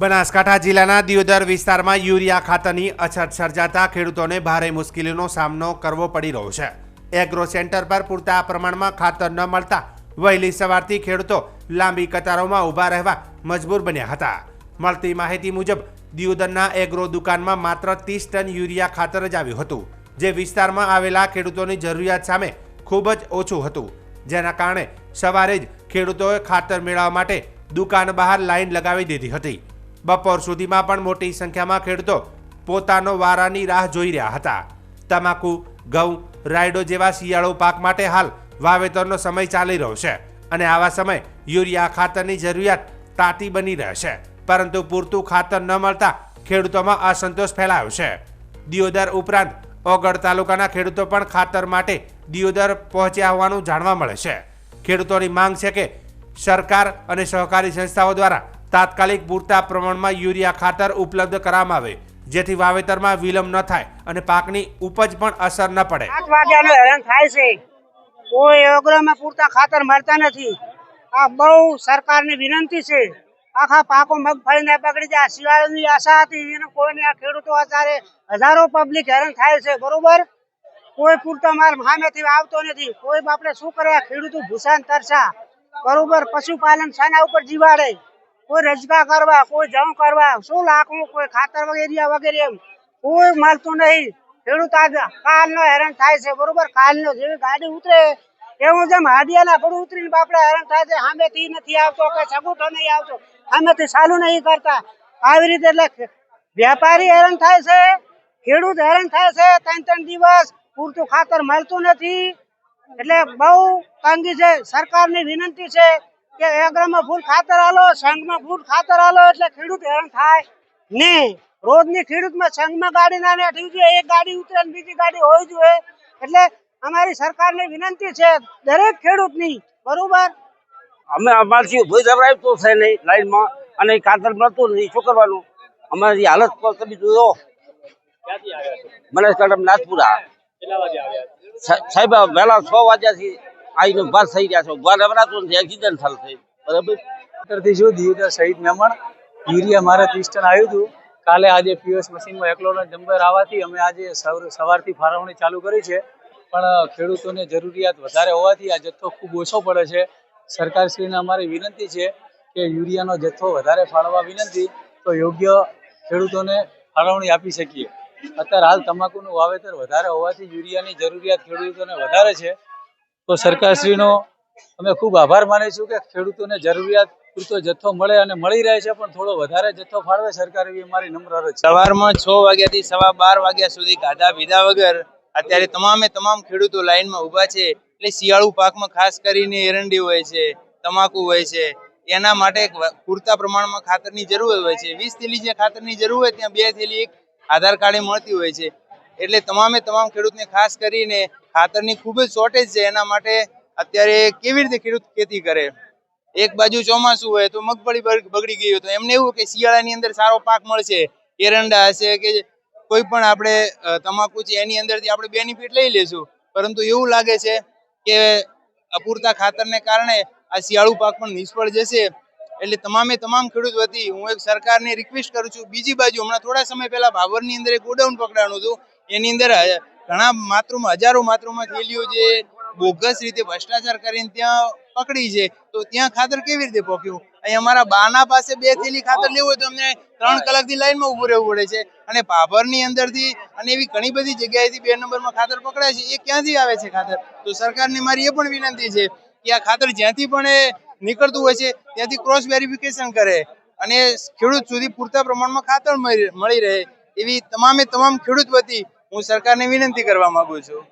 બનાસકાંઠા જિલ્લાના દિયોદર વિસ્તારમાં યુરિયા ખાતરની અછત સર્જાતા ખેડૂતોને ભારે મુશ્કેલીનો સામનો કરવો પડી રહ્યો છે. એગ્રો સેન્ટર પર પૂરતા પ્રમાણમાં ખાતર ન મળતા વહેલી સવારથી ખેડૂતો લાંબી કતારોમાં ઊભા રહેવા મજબૂર બન્યા હતા. મળતી માહિતી મુજબ, દિયોદરના એગ્રો દુકાનમાં માત્ર ત્રીસ ટન યુરિયા ખાતર જ આવ્યું હતું, જે વિસ્તારમાં આવેલા ખેડૂતોની જરૂરિયાત સામે ખૂબ જ ઓછું હતું. જેના કારણે સવારે જ ખેડૂતોએ ખાતર મેળવવા માટે દુકાન બહાર લાઈન લગાવી દીધી હતી. બપોર સુધીમાં પણ મોટી સંખ્યામાં ખેડૂતો પોતાનો વારાની રાહ જોઈ રહ્યા હતા. તમાકુ, ઘઉં, રાયડો જેવા શિયાળો પાક માટે હાલ વાવેતરનો સમય ચાલી રહ્યો છે અને આવા સમય યુરિયા ખાતરની જરૂરિયાત તાતી બની રહેશે પરંતુ પૂરતું ખાતર ન મળતા ખેડૂતોમાં અસંતોષ ફેલાયો છે. દિયોદર ઉપરાંત ઓગળ તાલુકાના ખેડૂતો પણ ખાતર માટે દિયોદર પહોંચ્યા હોવાનું જાણવા મળે છે. ખેડૂતોની માંગ છે કે સરકાર અને સહકારી સંસ્થાઓ દ્વારા તાત્કાલિક પૂરતા પ્રમાણમાં યુરિયા ખાતર ઉપલબ્ધ કરવામાં આવે, જેથી વાવેતરમાં વિલંબ ન થાય અને પાકની ઉપજ પણ અસર ન પડે. થાય છે. કોઈ યોગ્યમાં પૂરતા ખાતર મળતા નથી. આ બહુ સરકારની વિનંતી છે. આખા પાકો મગફળીને પકડી જાય. શિયાળાની આશા હતી. એને કોઈને આ ખેડૂતો અત્યારે હજારો પબ્લિક હેરાન થાય છે. બરોબર? કોઈ પૂરતો માલ સામેથી આવતો નથી. કોઈ આપણે શું કરે? ખેડૂતો ભૂસાન તરસા. બરોબર? પશુપાલન શાના ઉપર જીવાડે. કોઈ રજકા કરવા, કોઈ જમ કરવા, શું લાખવું કોઈ ખાતર વગેરે વગેરે એમ. કોઈ મળતું નહીં. ખેડૂત આજ કાલનો હેરાન થાય છે, બરોબર? કાલનો જેવી ગાડી ઉતરે, એવું જેમ હાડિયાના ગળું ઉતરીને બાપડા હેરાન થાય છે, સામેથી નથી આવતો કે સગુઠો નહીં આવતો, સામેથી સાલું નહીં કરતા. આવી રીતે એટલે વેપારી હેરાન થાય છે, ખેડૂત હેરાન થાય છે ત્રણ ત્રણ દિવસ પૂરતું ખાતર મળતું નથી. એટલે બહુ તંગી છે, સરકારની વિનંતી છે કે એગ્રામાં ફૂલ ખાતર આલો સંઘમાં ફૂલ ખાતર આલો એટલે ખેડૂત હેરાન થાય. ને રોજની ખેડૂતમાં સંઘમાં ગાડી નાને નાખવી જોઈએ એક ગાડી ઉતરે બીજી ગાડી હોવી જોઈએ. એટલે અમારી સરકારને વિનંતી છે દરેક ખેડૂતની બરોબર? અમે અમારથી ઊભી જવરાય તો છે નહીં લાઈનમાં અને ખાતર મળતું નથી શું કરવાનું? અમારી હાલત પર તમે જોયો બનાસકાંઠા નાથપુરા સાહેબ વહેલા છ વાગ્યાથી આવીને ઊભા થઈ ગયા છે. ઊભા રવરાતું નથી એક્સિડન્ટ થાય છે બરાબર? થી શું દિયોદર શહીદ મેમણ, યુરિયા મારે ત્રીસ આવ્યું હતું. કાલે આજે પીએસ મશીનમાં એકલોનો નંબર આવવાથી અમે આજે સવાર- સવારથી ફાળવણી ચાલુ કરી છે. પણ ખેડૂતોને જરૂરિયાત વધારે હોવાથી આ જથ્થો ખૂબ ઓછો પડે છે. સરકારશ્રીને અમારી વિનંતી છે કે યુરિયાનો જથ્થો વધારે ફાળવવા વિનંતી, તો યોગ્ય ખેડૂતોને ફાળવણી આપી શકીએ. અત્યારે હાલ તમાકુનું વાવેતર વધારે હોવાથી યુરિયાની જરૂરિયાત ખેડૂતોને વધારે છે. તો સરકારશ્રીનો અમે ખૂબ આભાર માનીશું કે ખેડૂતોને જરૂરિયાત પૂરતો જથ્થો મળે અને મળી રહે છે, પણ થોડો વધારે જથ્થો ફાળવે સરકાર એવી અમારી નમ્ર સવારમાં છ વાગ્યાથી સવા બાર વાગ્યા સુધી ગાધા પીધા વગર અત્યારે તમામે તમામ ખેડૂતો લાઈનમાં ઊભા છે, એટલે શિયાળુ પાકમાં ખાસ કરીને એરંડી હોય છે, તમાકુ હોય છે, એના માટે પૂરતા પ્રમાણમાં ખાતરની જરૂર હોય છે. વીસ થેલી જે ખાતરની જરૂર હોય, ત્યાં બે થેલી એક આધાર કાર્ડે મળતી હોય છે. એટલે તમામે તમામ ખેડૂતને ખાસ કરીને ખાતરની ખૂબ જ શોર્ટેજ છે, એના માટે અત્યારે કેવી રીતે ખેડૂત ખેતી કરે? એક બાજુ ચોમાસું હોય તો મગફળી બગ- બગડી ગઈ હોય તો એમને એવું કે શિયાળાની અંદર સારો પાક મળશે, એરંડા હશે કે કોઈ પણ આપણે તમાકુ છે એની અંદરથી આપણે બેનિફિટ લઈ લેશું પરંતુ એવું લાગે છે કે અપૂરતા ખાતરને કારણે આ શિયાળુ પાક પણ નિષ્ફળ જશે. એટલે તમામે તમામ ખેડૂત વતી હું એક સરકારને રિક્વેસ્ટ કરું છું. બીજી બાજુ હમણાં થોડા સમય પહેલા ભાવરની અંદર એક ગોડાઉન પકડાણું હતું. એની અંદર ઘણા માત્રામાં હજારો માત્રુમાં થેલીઓ જે બોગસ રીતે ભ્રષ્ટાચાર કરીને ત્યાં પકડી છે તો ત્યાં ખાતર કેવી રીતે પહોંચ્યું અહીં અમારા બાના પાસે બે થેલી ખાતર લેવું હોય તો અમને ત્રણ કલાકથી લાઈનમાં ઊભું રહેવું પડે છે. અને પાભરની અંદરથી અને એવી ઘણી બધી જગ્યાએથી બે નંબરમાં ખાતર પકડાય છે એ ક્યાંથી આવે છે ખાતર? તો સરકારને મારી એ પણ વિનંતી છે કે આ ખાતર જ્યાંથી પણ એ નીકળતું હોય છે ત્યાંથી ક્રોસ વેરિફિકેશન કરે અને ખેડૂત સુધી પૂરતા પ્રમાણમાં ખાતર મળી મળી રહે. એવી તમામે તમામ ખેડૂત વતી હું સરકારને વિનંતી કરવા માંગુ છું.